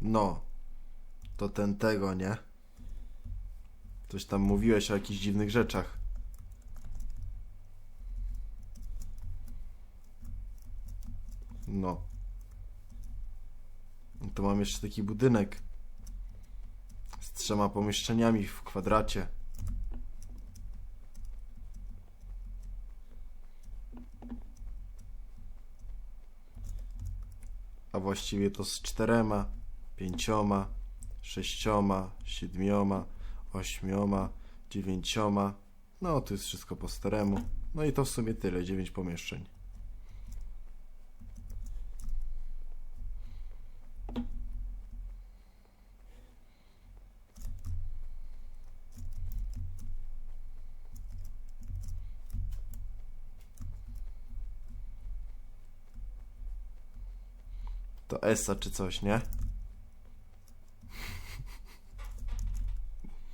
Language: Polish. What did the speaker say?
No. To ten tego, nie? Coś tam mówiłeś o jakichś dziwnych rzeczach. No. No To mam jeszcze taki budynek z trzema pomieszczeniami w kwadracie. A właściwie to z czterema, pięcioma, sześcioma, siedmioma, ośmioma, dziewięcioma. No, to jest wszystko po staremu. No i to w sumie tyle, dziewięć pomieszczeń. To ESA czy coś, nie?